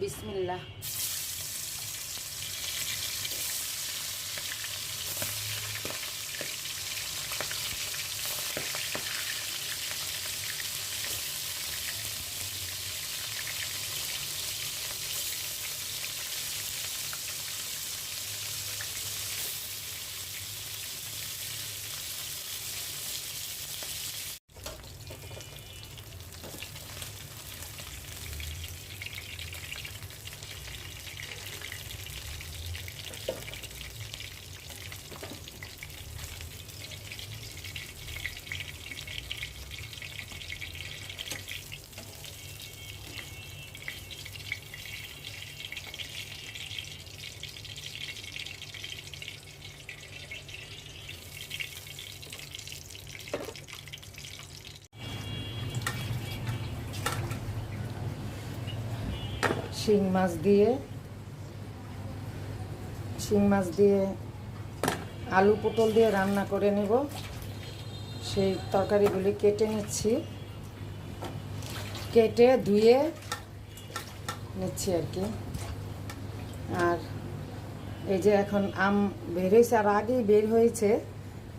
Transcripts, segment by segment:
বিসমিল্লাহ। শিং মাছ দিয়ে, শিং মাছ দিয়ে আলু পটল দিয়ে রান্না করে নেব। সেই তরকারিগুলি কেটে নিচ্ছি। কেটে ধুয়ে নিচ্ছি আর কি। আর এই যে এখন আম বের হয়েছে, আর আগেই বের হয়েছে,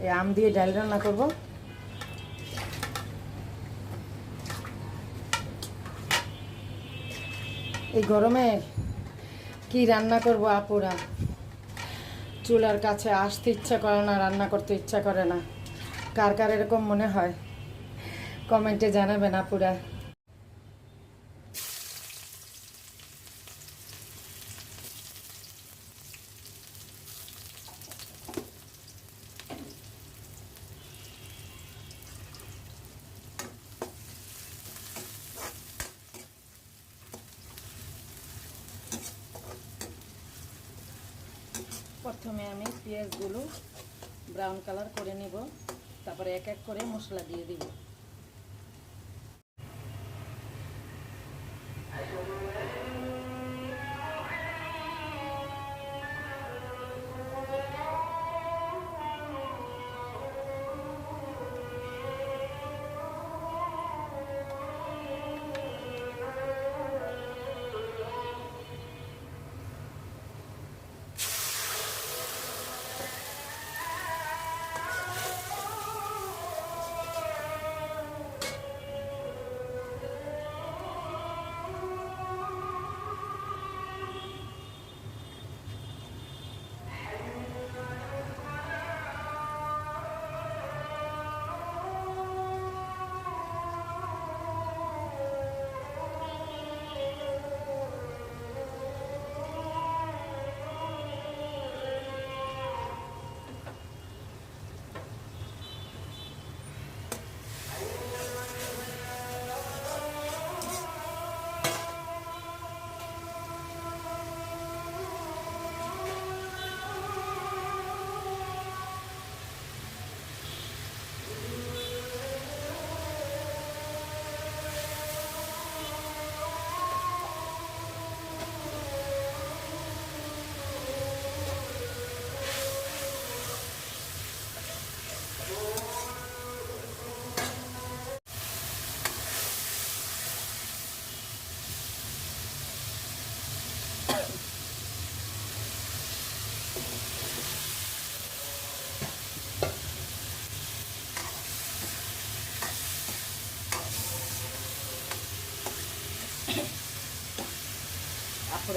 এই আম দিয়ে ডাল রান্না করব। এই গরমে কি রান্না করব আপুরা? চুলার কাছে আসতে ইচ্ছা করে না, রান্না করতে ইচ্ছা করে না। কার কার এরকম মনে হয়? কমেন্টে জানাবেন আপুরা। প্রথমে আমি পেঁয়াজগুলো ব্রাউন কালার করে নিব। তারপরে এক এক করে মশলা দিয়ে দিব।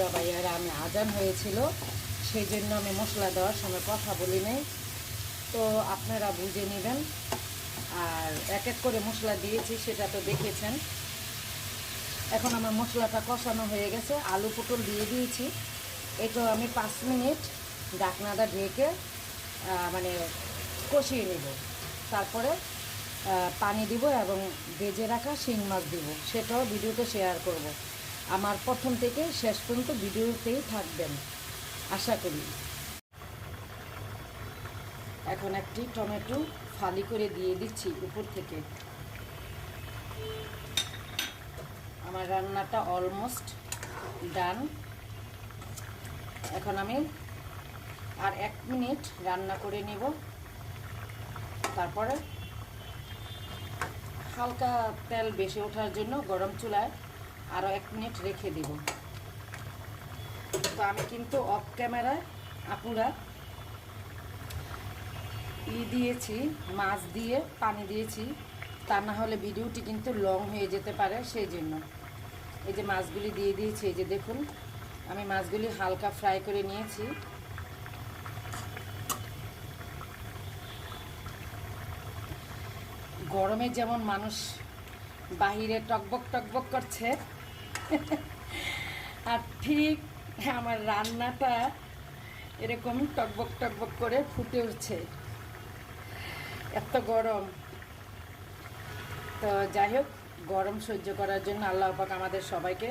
আপুরা ভাইয়ারা আমি আজান হয়েছিল, সেই জন্য আমি মশলা দেওয়ার সময় কথা বলি নাই। তো আপনারা বুঝে নেবেন। আর এক এক করে মশলা দিয়েছি, সেটা তো দেখেছেন। এখন আমার মশলাটা কষানো হয়ে গেছে। আলু পটল দিয়ে দিয়েছি। এটা আমি পাঁচ মিনিট ডাকনাটা ঢেকে মানে কষিয়ে নেব। তারপরে পানি দিব এবং ভেজে রাখা শিং মাছ দিব। সেটাও ভিডিওতে শেয়ার করব। আমার প্রথম থেকে শেষ পর্যন্ত ভিডিওতেই থাকবেন। আশা করি। এখন একটি টমেটো ফালি করে দিয়ে দিচ্ছি উপর থেকে। আমার রান্নাটা অলমোস্ট ডান এখন আমি আর এক মিনিট রান্না করে নেব। তারপরে হালকা তেল বেশি ওঠার জন্য গরম চুলায় আরও এক মিনিট রেখে দিব। তো আমি কিন্তু অফ ক্যামেরায় আপুরা ই দিয়েছি, মাছ দিয়ে পানি দিয়েছি। তা না হলে ভিডিওটি কিন্তু লং হয়ে যেতে পারে, সেই জন্য। এই যে মাছগুলি দিয়ে দিয়েছি, এই যে দেখুন, আমি মাছগুলি হালকা ফ্রাই করে নিয়েছি। গরমে যেমন মানুষ বাহিরে টকবক টকবক করছে আর ঠিক আমার রান্নাটা এরকম টকবক টকবক করে ফুটে উঠছে। এত গরম। তো যাই হোক, গরম সহ্য করার জন্য আল্লাহ পাক আমাদের সবাইকে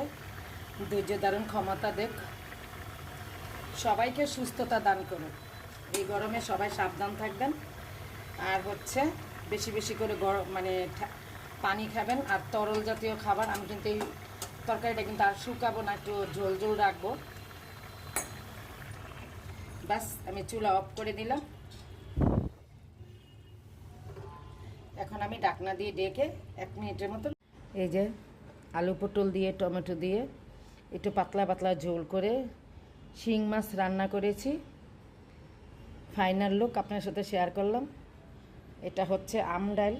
ধৈর্য দারুণ ক্ষমতা দেখ। সবাইকে সুস্থতা দান করুন। এই গরমে সবাই সাবধান থাকবেন। আর হচ্ছে বেশি বেশি করে গরম মানে পানি খাবেন। আর তরল জাতীয় খাবার, আমি কিন্তু এই তরকারিটা কিন্তু আর শুকাবো না, একটু ঝোল ঝোল রাখব। ব্যাস, আমি চুলা অফ করে দিলাম। এখন আমি ডাকনা দিয়ে ডেকে এক মিনিটের মতো এই যে আলু পটল দিয়ে, টমেটো দিয়ে একটু পাতলা পাতলা ঝোল করে শিং মাছ রান্না করেছি। ফাইনাল লুক আপনার সাথে শেয়ার করলাম। এটা হচ্ছে আম ডাল।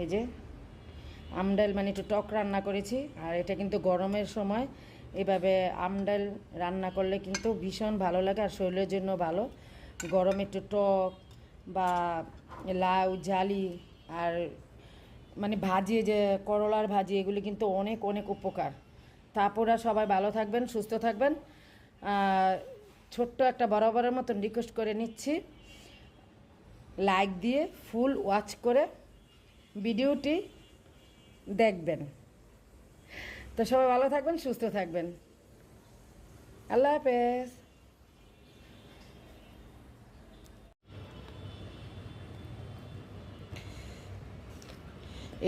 এই যে আম ডাল মানে একটু টক রান্না করেছি, আর এটা কিন্তু গরমের সময়। এভাবে আম ডাল রান্না করলে কিন্তু ভীষণ ভালো লাগে আর শরীরের জন্য ভালো। গরমে একটু টক বা লাউ, জালি আর মানে ভাজি, যে করলার ভাজি, এগুলি কিন্তু অনেক অনেক উপকার। তারপরে সবাই ভালো থাকবেন, সুস্থ থাকবেন। ছোট্ট একটা বরাবরের মতন রিকোয়েস্ট করে নিচ্ছি। লাইক দিয়ে ফুল ওয়াচ করে ভিডিওটি দেখবেন। তো সবাই ভালো থাকবেন, সুস্থ থাকবেন। আল্লাহ হাফেজ।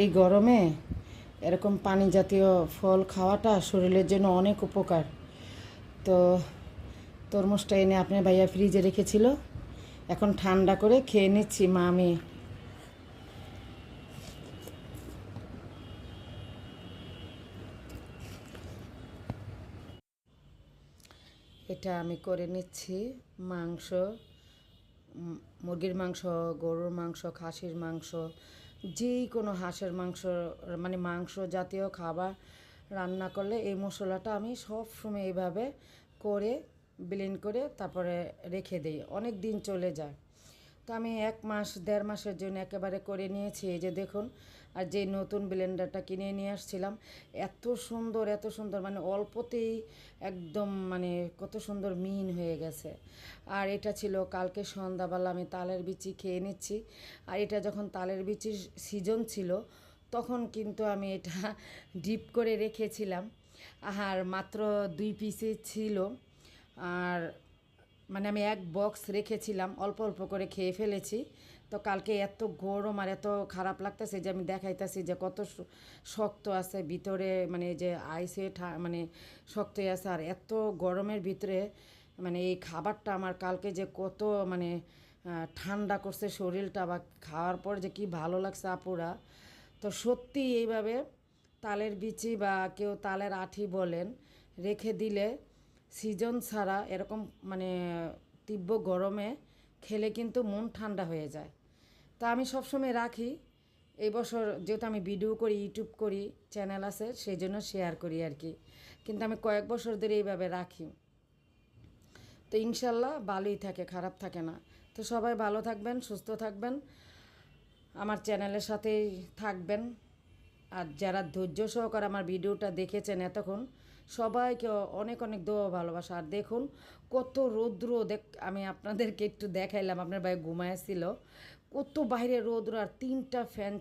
এই গরমে এরকম পানি জাতীয় ফল খাওয়াটা শরীরের জন্য অনেক উপকার। তো তরমুজটা এনে আপনার ভাইয়া ফ্রিজে রেখেছিল। এখন ঠান্ডা করে খেয়ে নিচ্ছি মা, আমি এটা আমি করে নিচ্ছি। মাংস মুরগির মাংস, গরুর মাংস, খাসির মাংস যেই কোনো হাঁসের মাংস মানে মাংস জাতীয় খাবার রান্না করলে এই মশলাটা আমি সব সময় এইভাবে করে ব্লেন্ড করে তারপরে রেখে দিই। অনেক দিন চলে যায়। তো আমি এক মাস, দেড় মাসের জন্য একেবারে করে নিয়েছি। এই যে দেখুন আর যে নতুন ব্লেন্ডারটা কিনে নিয়ে আসছিলাম, এত সুন্দর এত সুন্দর মানে অল্পতেই একদম মানে কত সুন্দর মিহিন হয়ে গেছে। আর এটা ছিল কালকে সন্ধ্যাবেলা, আমি তালের বিচি খেয়ে নিচ্ছি। আর এটা যখন তালের বিচির সিজন ছিল, তখন কিন্তু আমি এটা ডিপ করে রেখেছিলাম। আর মাত্র দুই পিসে ছিল। আর মানে আমি এক বক্স রেখেছিলাম, অল্প অল্প করে খেয়ে ফেলেছি। তো কালকে এত গরম আর এত খারাপ লাগতেছে যে আমি দেখাইতেছি যে কত শক্ত আছে, ভিতরে মানে যে আইসে মানে শক্ত আছে আর এত গরমের ভিতরে মানে এই খাবারটা আমার কালকে যে কত মানে ঠান্ডা করছে শরীরটা বা খাওয়ার পর যে কি ভালো লাগছে আপুরা। তো সত্যি এইভাবে তালের বিচি বা কেউ তালের আঠি বলেন, রেখে দিলে সিজন ছাড়া এরকম মানে তীব্র গরমে খেলে কিন্তু মন ঠান্ডা হয়ে যায়। তা আমি সবসময় রাখি। এই বছর যেহেতু আমি ভিডিও করি ইউটিউব করি চ্যানেল আছে, সেই জন্য শেয়ার করি আর কি কিন্তু আমি কয়েক বছর ধরে এইভাবে রাখি। তো ইনশাল্লাহ ভালোই থাকে, খারাপ থাকে না। তো সবাই ভালো থাকবেন, সুস্থ থাকবেন। আমার চ্যানেলের সাথেই থাকবেন। আর যারা ধৈর্য সহকারে আমার ভিডিওটা দেখেছেন এতক্ষণ, সবাইকে অনেক অনেক দোয়া ভালোবাসা। আর দেখুন, কত রৌদ্র দেখ আমি আপনাদেরকে একটু দেখাইলাম, আপনার ভাই ঘুমাইছিল কত বাইরে রোদ আর তিনটা ফ্যান